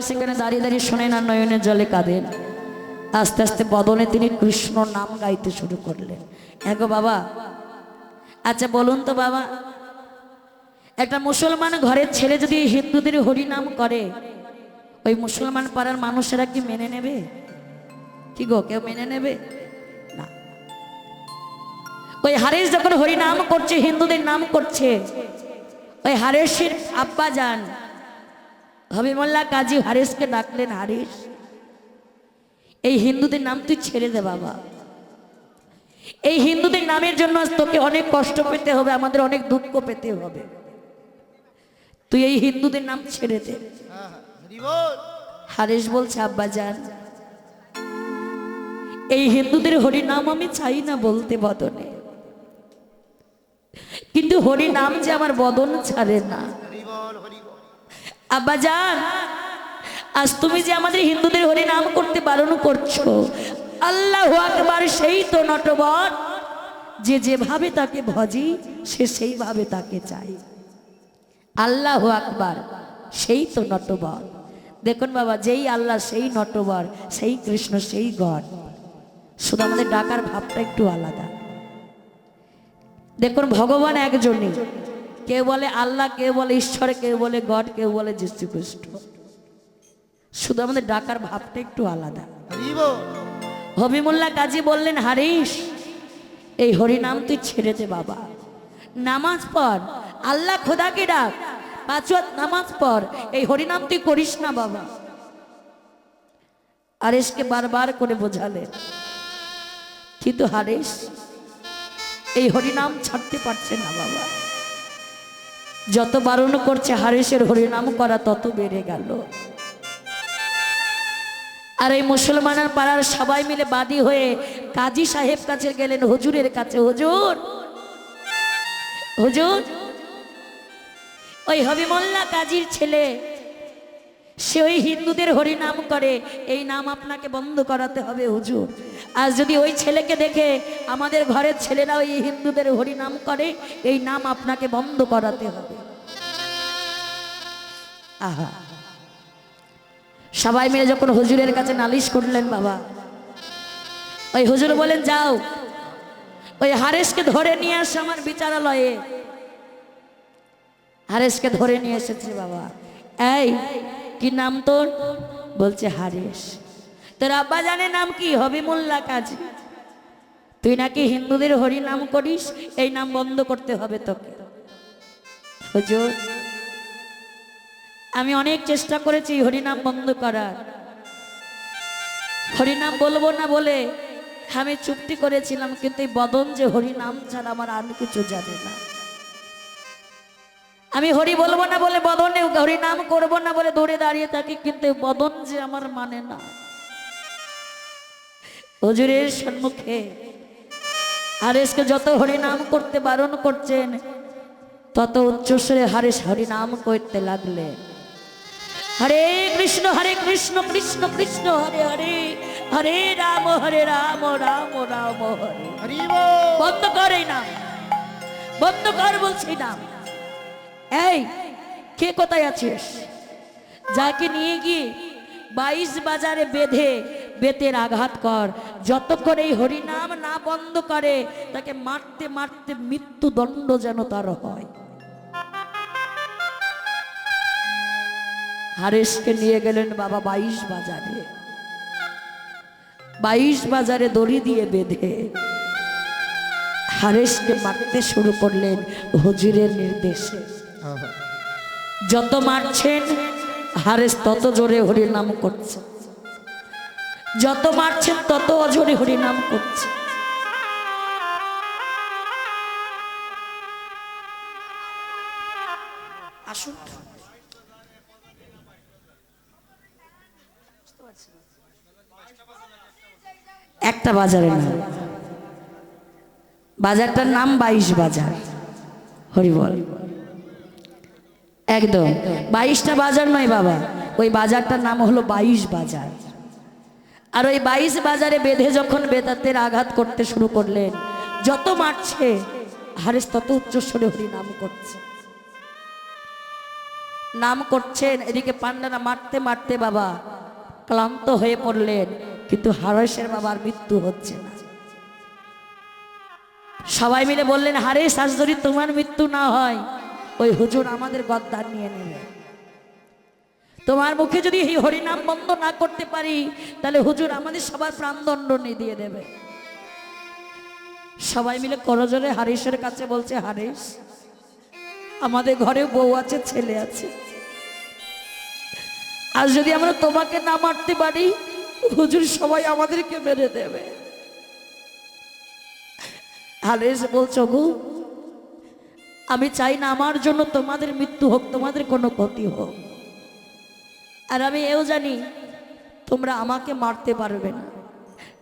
বলে সেখানে দাঁড়িয়ে দাঁড়িয়ে শোনেন আর নয়নের জলে কাঁদেন। আস্তে আস্তে বদনে তিনি কৃষ্ণ নাম গাইতে শুরু করলেন। এগো বাবা। আচ্ছা বলুন তো বাবা, একটা মুসলমান ঘরের ছেলে যদি হিন্দুদের হরি নাম করে, ওই মুসলমান পাড়ার মানুষেরা কি মেনে নেবে? কি গো, কেউ মেনে নেবে? না। ওই হারেস যখন হরি নাম করছে, হিন্দুদের নাম করছে, ওই হারেসের আব্বা যান হবিমল্লা কাজী হারেসকে ডাকলেন, হারেস, এই হিন্দুদের নাম তুই ছেড়ে দে বাবা। এই হিন্দুদের নামের জন্য আজ তোকে অনেক কষ্ট পেতে হবে, আমাদের অনেক দুঃখ পেতে হবে। তুই এই হিন্দুদের নাম ছেড়ে দে। হারেস বলছে, আব্বা যান। এই হিন্দুদের হরি নাম আমি চাই না বলতে বদনে। কিন্তু হরি নাম যে আমার বদন ছাড়ে না। আব্বা যান, আজ তুমি যে আমাদের হিন্দুদের হরি নাম করতে বারণ করছ, আল্লাহ আকবার সেই তো নটবর। যে যেভাবে তাকে ভজি, সে সেইভাবে তাকে চাই আল্লাহ আকবার সেই তো নটবর। দেখুন বাবা, যেই আল্লাহ সেই নটবর, সেই কৃষ্ণ সেই গড। শুধু আমাদের ডাকার ভাবটা একটু আলাদা। দেখুন, ভগবান একজনই। কেউ বলে আল্লাহ কেউ বলে ঈশ্বর কেউ বলে গড কেউ বলে যীশু খ্রিস্ট শুধু আমাদের ডাকার ভাবটা একটু আলাদা। হবিমুল্লাহ কাজী বললেন হারিস এই হরিনাম তুই ছেড়ে দে বাবা। নামাজ পড় আল্লাহ খোদাকে ডাক। পাঁচ নামাজ পড় এই হরিনাম তুই করিস না বাবা। হারেসকে বারবার করে বোঝালেন কিন্তু হারেস এই হরিনাম ছাড়তে পারছে না বাবা। যত বারণ করছে হারেসের হরিনাম করা তত বেড়ে গেল। আর এই মুসলমানের পাড়ার সবাই মিলে বাদী হয়ে কাজী সাহেব কাছে গেলেন, হুজুরের কাছে, হুজুর হুজুর। ওই হবিমল্লা কাজীর ছেলে সে ওই হিন্দুদের হরিনাম করে। এই নাম আপনাকে বন্ধ করাতে হবে, হুজুর। আজ যদি ওই ছেলেকে দেখে আমাদের ঘরের ছেলেরা ওই হিন্দুদের হরিনাম করে, এই নাম আপনাকে বন্ধ করাতে হবে। আহা। সবাই মিলে যখন হুজুরের কাছে নালিশ করলেন, বাবা, ওই হুজুর বলেন, যাও, ওই হারেসকে ধরে নিয়ে আসে আমার বিচারালয়ে। হারেসকে ধরে নিয়ে এসেছে, বাবা। এই কি নাম তোর? বলছে হারেস তোর আব্বা জানে নাম কি? হবিমুল্লা কাজী। তুই নাকি হিন্দুদের হরি নাম করিস? এই নাম বন্ধ করতে হবে তোকে। হুজুর, আমি অনেক চেষ্টা করেছি হরিনাম বন্ধ করার। হরিনাম বলব না বলে আমি চুক্তি করেছিলাম, কিন্তু এই বদন যে হরিনাম ছাড়া আমার আর কিছু জানে না। আমি হরি বলব না বলে বদনে হরিনাম করব না বলে দৌড়ে দাঁড়িয়ে থাকি কিন্তু বদন যে আমার মানে না। হজুরের সম্মুখে হারেসকে যত হরিনাম করতে বারণ করছেন তত উচ্চস্বরে হারেস হরিনাম করতে লাগলেন হরে কৃষ্ণ হরে কৃষ্ণ কৃষ্ণ কৃষ্ণ হরে হরে হরে রাম হরে রাম রাম রাম হরে। বন্ধ কর নাম বন্ধ কর বলছি নাম। এই, কে কোথায় আছিস? যাকে নিয়ে গিয়ে বাইশ বাজারে বেঁধে বেতের আঘাত কর। যতক্ষণ এই হরিনাম না বন্ধ করে, তাকে মারতে মারতে মৃত্যুদণ্ড যেন তার হয়। হারেসকে নিয়ে গেলেন বাবা বাইশ বাজারে। বাইশ বাজারে দড়ি দিয়ে বেঁধে হারেসকে মারতে শুরু করলেন হজিরের নির্দেশে। যত মারছেন, হারেস তত জোরে হরিনাম করছে। যত মারছেন, তত অজোরে হরিনাম করছে। আসুন। একটা বাজারের নাম। বাজারটার নাম বাইশ বাজার। হরিবল একদম। বাইশটা বাজার নয় বাবা। ওই বাজারটার নাম হলো বাইশ বাজার। আর ওই বাইশ বাজারে বেঁধে যখন বেদাতের আঘাত করতে শুরু করলেন, যত মারছে, হারেস তত উচ্চস্বরে হরি নাম করছে। নাম করছেন, এদিকে পান্ডারা মারতে মারতে বাবা ক্লান্ত হয়ে পড়লেন, কিন্তু হারেসের বাবার মৃত্যু হচ্ছে না। সবাই মিলে বললেন, হারেস, আজ যদি তোমার মৃত্যু না হয় ওই হুজুর আমাদের গদ্দার নিয়ে নেবে। তোমার মুখে যদি এই হরিনাম বন্ধ না করতে পারি, তাহলে হুজুর আমাদের সবার প্রাণদণ্ড নিয়ে দিয়ে দেবে। সবাই মিলে করজোরে হারিসের কাছে বলছে, হারিস, আমাদের ঘরে বউ আছে, ছেলে আছে। আর যদি আমরা তোমাকে না মারতে পারি, হুজুর সবাই আমাদেরকে মেরে দেবে। হারিস বলছো গু আমি চাই না আমার জন্য তোমাদের মৃত্যু হোক, তোমাদের কোনো ক্ষতি হোক। আর আমি এও জানি, তোমরা আমাকে মারতে পারবে না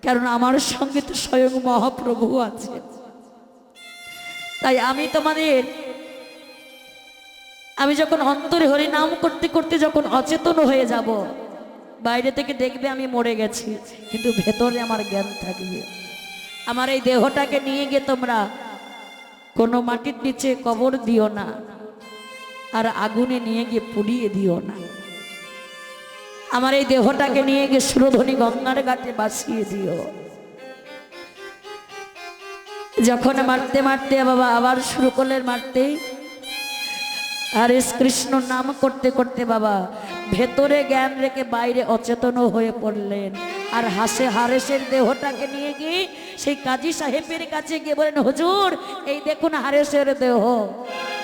কারণ আমার সঙ্গে তো স্বয়ং মহাপ্রভু আছে। তাই আমি তোমাদের, আমি যখন অন্তরে হরি নাম করতে করতে যখন অচেতন হয়ে যাব, বাইরে থেকে দেখবে আমি মরে গেছি, কিন্তু ভেতরে আমার জ্ঞান থাকবে। আমার এই দেহটাকে নিয়ে গিয়ে তোমরা কোনো মাটির নিচে কবর দিও না, আর আগুনে নিয়ে গিয়ে পুড়িয়ে দিও না। আমার এই দেহটাকে নিয়ে গিয়ে সুরধনী গঙ্গার ঘাটে বাসিয়ে দিও। যখন মারতে মারতে বাবা আবার শুরু করলেন মারতে, আর কৃষ্ণ নাম করতে করতে বাবা ভেতরে জ্ঞান রেখে বাইরে অচেতন হয়ে পড়লেন, আর হাসে হারেসের দেহটাকে নিয়ে গিয়ে সেই কাজী সাহেবের কাছে গিয়ে বলেন, হুজুর, এই দেখুন হারেসের দেহ।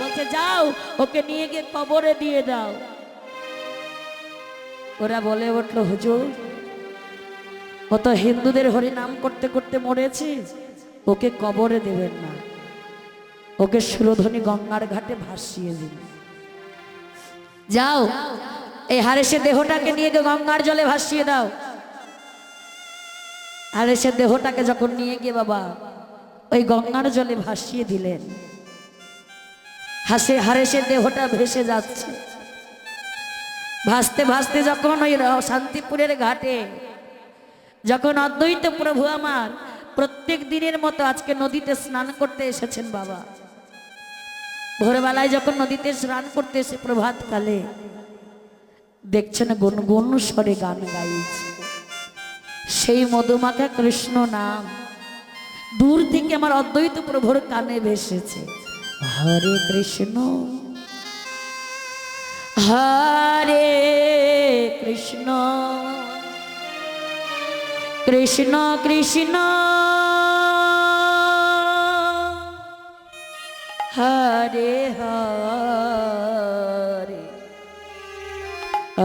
বলছে, যাও, ওকে নিয়ে গিয়ে কবরে দিয়ে দাও। ওরা বলে উঠল, হুজুর, ও তো হিন্দুদের হরি নাম করতে করতে মরেছে। ওকে কবরে দেবেন না। ওকে সুরধনী গঙ্গার ঘাটে ভাসিয়ে দিন। যাও, এই হারেসের দেহটাকে নিয়ে গঙ্গার জলে ভাসিয়ে দাও। হারেসের দেহটাকে যখন নিয়ে গিয়ে বাবা, ওই গঙ্গার জলে ভাসিয়ে দিলেন। হাসে হারেসের দেহটা ভেসে যাচ্ছে। ভাসতে ভাসতে যখন ওই শান্তিপুরের ঘাটে, যখন অদ্বৈত প্রভু আমার প্রত্যেক দিনের মতো আজকে নদীতে স্নান করতে এসেছেন বাবা। ভোরবেলায় যখন নদীতে স্নান করতে এসে প্রভাত কালে দেখছেন গুনগুন স্বরে গান গাইছে। সেই মধুমাখা কৃষ্ণ নাম। দূর থেকে আমার অদ্বৈত প্রভুর কানে ভেসেছে। হরে কৃষ্ণ। হরে কৃষ্ণ। কৃষ্ণ কৃষ্ণ। হরে হরে।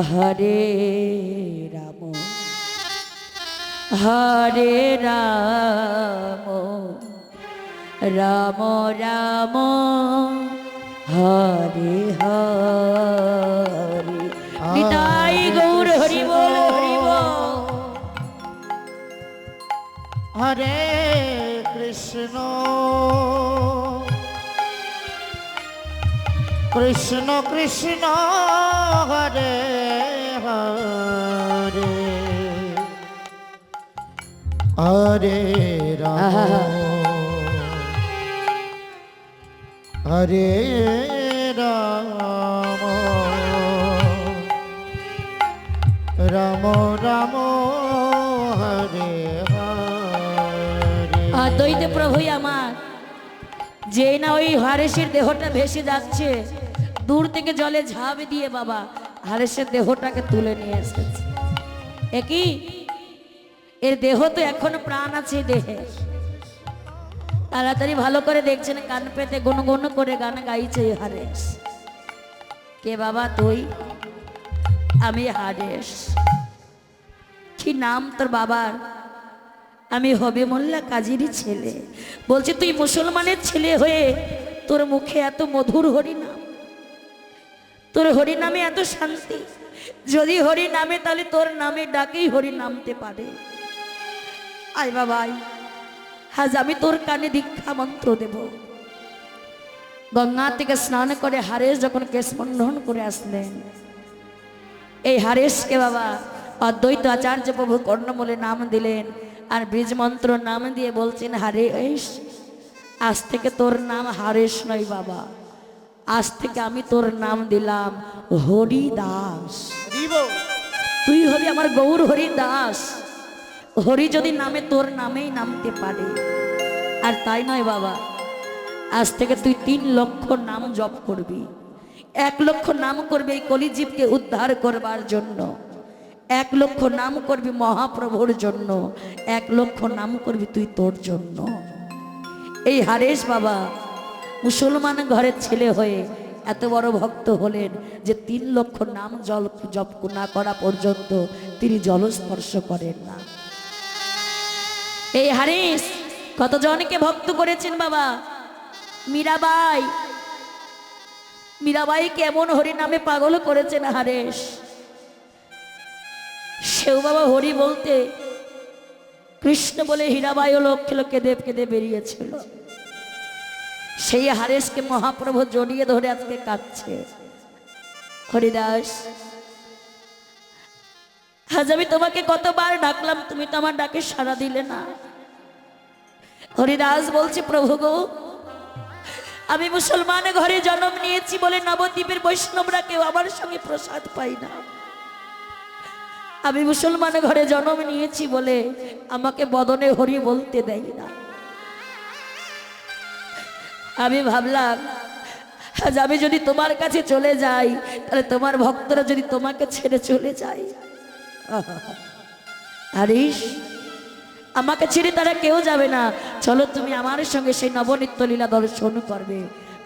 হরে। হরে রাম রাম রাম হরে হরে। নিতাই গৌর হরি বল হরি হরে কৃষ্ণ। কৃষ্ণ কৃষ্ণ হরে হরে। হরে রাম। হরে রাম। রাম রাম হরে অদ্বৈত প্রভুই আমার যে না ওই হারেসের দেহটা ভেসে যাচ্ছে দূর থেকে জলে ঝাঁপ দিয়ে বাবা হারেসের দেহটাকে তুলে নিয়ে এসেছে। একই এর দেহ তো এখনও প্রাণ আছে দেহে। তাড়াতাড়ি ভালো করে দেখছেন, কান পেতে গুনগুন করে গান গাইছে হারেস কে বাবা তুই? আমি হারেশ। কি নাম তোর বাবার? আমি হবে মোল্লা কাজীরই ছেলে। বলছে, তুই মুসলমানের ছেলে হয়ে তোর মুখে এত মধুর হরিনাম। তোর হরিনামে এত শান্তি। যদি হরি নামে তাহলে তোর নামে ডাকেই হরি নামতে পারে। আয় বাবা আয় আজ আমি তোর কানে দীক্ষা মন্ত্র দেব। গঙ্গা থেকে স্নান করে হারেস যখন কেশ বন্ধন করে আসলেন। এই হারেসকে বাবা অদ্বৈত আচার্য প্রভু কর্ণমূলে নাম দিলেন আর বীজ মন্ত্র নাম দিয়ে বলছেন হারেশ আজ থেকে তোর নাম হারেশ নয় বাবা। আজ থেকে আমি তোর নাম দিলাম হরিদাস। দিব। তুই হবি আমার গৌর হরি দাস হরি যদি নামে, তোর নামেই নামতে পারে। আর তাই নয় বাবা, আজ থেকে তুই তিন লক্ষ নাম জপ করবি। এক লক্ষ নাম করবি এই কলিজীবকে উদ্ধার করবার জন্য। এক লক্ষ নাম করবি মহাপ্রভুর জন্য। এক লক্ষ নাম করবি তুই তোর জন্য। এই হারেশ বাবা, মুসলমান ঘরের ছেলে হয়ে এত বড় ভক্ত হলেন যে তিন লক্ষ নাম জল জপ না করা পর্যন্ত তিনি জলস্পর্শ করেন না। এই হারিস, কতজনকে ভক্ত করেছেন বাবা? মীরাবাই মীরাবাই কেমন হরি নামে পাগল করেছেন হারেশ সেও বাবা হরি বলতে, কৃষ্ণ বলে হীরাবাই ও লক্ষ লক্ষ্যে দেব কেঁদে বেরিয়েছিল। সেই হারেশকে মহাপ্রভু জড়িয়ে ধরে আজকে কাঁদছে। হরিদাস আজ আমি তোমাকে কতবার ডাকলাম, তুমি তো আমার ডাকে সাড়া দিলে না। হরিদাস বলছে, প্রভু গো, আমি মুসলমান, ঘরে জন্ম নিয়েছি বলে নবদ্বীপের বৈষ্ণবরা কেউ আমার সঙ্গে প্রসাদ পাই না। আমি মুসলমান, ঘরে জন্ম নিয়েছি বলে আমাকে বদনে হরি বলতে দেয় না। আমি ভাবলাম, আজ আমি যদি তোমার কাছে চলে যাই, তাহলে তোমার ভক্তরা যদি তোমাকে ছেড়ে চলে যায়। আরিস আমাকে ছেড়ে তারা কেউ যাবে না। চলো তুমি আমার সঙ্গে সেই নবনিত্য লীলা দর্শন করবে।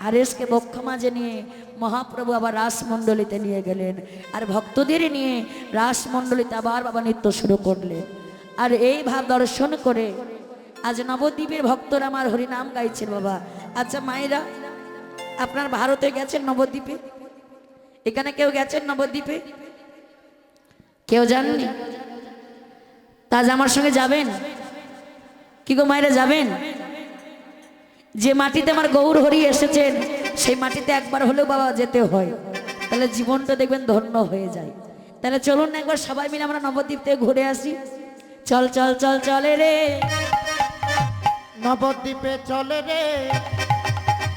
আরেসকে বক্ষ মাঝে নিয়ে মহাপ্রভু আবার রাসমণ্ডলীতে নিয়ে গেলেন। আর ভক্তদের নিয়ে রাসমণ্ডলীতে আবার বাবা নৃত্য শুরু করলেন। আর এই ভাব দর্শন করে আজ নবদ্বীপের ভক্তরা আমার হরিনাম গাইছেন বাবা। আচ্ছা মায়েরা, আপনার ভারতে গেছেন নবদ্বীপে? এখানে কেউ গেছেন নবদ্বীপে? কেউ জাননি? তা আজ আমার সঙ্গে যাবেন? কি গো মায়েরা যাবেন? যে মাটিতে আমার গৌর হরি এসেছেন, সেই মাটিতে একবার হলেও বাবা যেতে হয়। তাহলে জীবনটা দেখবেন ধন্য হয়ে যায়। তাহলে চলুন না একবার সবাই মিলে আমরা নবদ্বীপ থেকে ঘুরে আসি। চল চল চল, চলে রে। নবদ্বীপে চলে রে।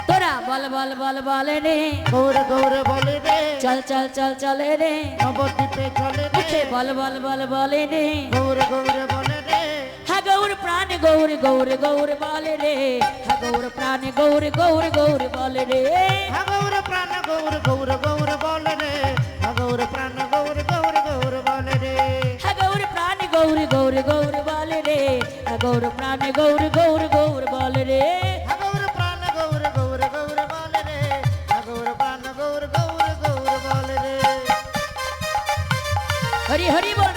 তোরা বল বল বল বলে রে গৌর গৌর বলে রে চল চল চল চলে রে নবদ্বীপে চলে রে বল বল বল বলে রে গৌর গৌর বলে রে হা গৌর প্রাণ গৌর গৌর গৌর বলে রে হা গৌর প্রাণ গৌর গৌর গৌর বলে রে হা গৌর প্রাণ গৌর গৌর গৌর বলে রে হা গৌর প্রাণ গৌর গৌর গৌর বলে রে হা গৌর প্রাণ গৌর গৌর গৌর বলে রে হা গৌর প্রাণ গৌর গৌর গৌর বলে রে হরি বল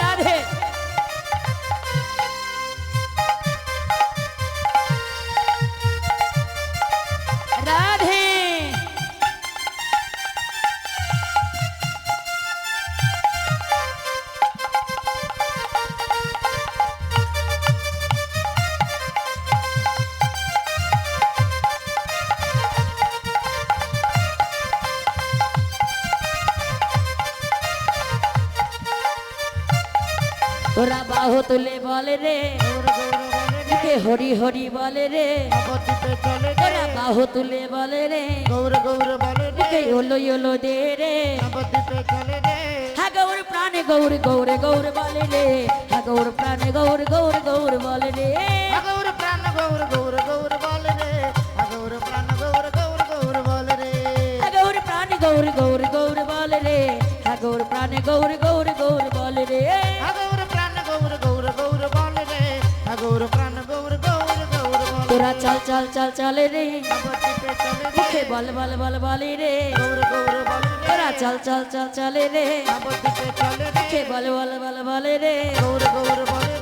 তুলে বলে রে গৌর গৌর বলে রে কে হরি হরি বলে রে চলে রে তোরা বাহু তুলে বলে রে গৌর গৌর বলে রে ওলো ওলো দে রে চলে রে হা গৌর প্রাণে গৌর গৌর গৌর বলে রে হা গৌর প্রাণে গৌর গৌর গৌর বলে রে গৌর প্রাণ গৌর গৌর গৌর বলে রে গৌর প্রাণ গৌর গৌর গৌর বলে রে গৌর প্রাণে গৌর গৌর গৌর বলে রে গৌর প্রাণে গৌর গৌর গৌর বলে রে তোরা চল চল চল, চলে রে। মুখে বল বল বল, বলে রে। তোরা চল চল চল, চলে রে। মুখে বল বল বল, বলে রে। গৌর গৌর বলে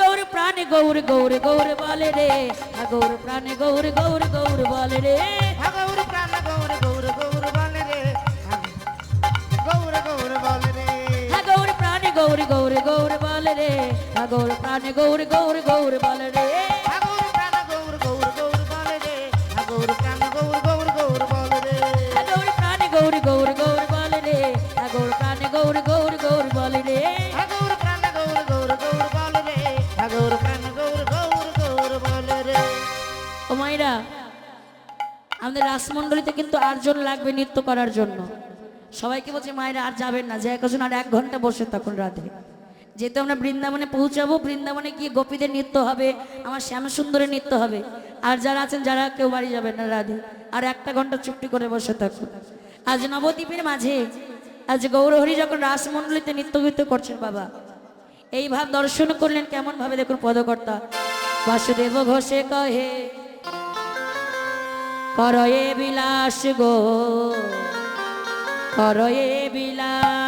গৌর প্রাণে, গৌর গৌর গৌর বলে রে। হা গৌর প্রাণে, গৌর গৌর গৌর বলে রে। গৌর প্রাণ, গৌর গৌর গৌর বলে রে। গৌর গৌর বলে রে গৌর প্রাণে গৌর গৌর গৌর বলে রে গৌর প্রাণে, গৌর গৌর গৌর বলে রে। গৌর গৌর গৌর বলে রে। গৌর প্রাণ গৌর গৌর গৌর বলে রে। গৌর প্রাণ গৌর গৌর গৌর বলে রে। ও মাইরা আমাদের রাসমণ্ডলীতে কিন্তু আটজন লাগবে নৃত্য করার জন্য। সবাইকে বলছে মায়েরা আর যাবেন না। যে একজন আর এক ঘণ্টা বসে তখন রাধে যেহেতু আমরা বৃন্দাবনে পৌঁছাবো বৃন্দাবনে গিয়ে গোপীদের নৃত্য হবে আমার শ্যামসুন্দরের নৃত্য হবে। আর যারা আছেন যারা কেউ বাড়ি যাবেন না রাধে আর একটা ঘণ্টা চুপটি করে বসে থাকুন। আজ নবদ্বীপের মাঝে আজ গৌরহরি যখন রাসমণ্ডলীতে নৃত্য গীত করছেন বাবা, এই ভাব দর্শন করলেন কেমন ভাবে দেখুন পদকর্তা। বাসুদেব ঘোষে কহে, করয়ে বিলাস গো, করয়ে বিলাস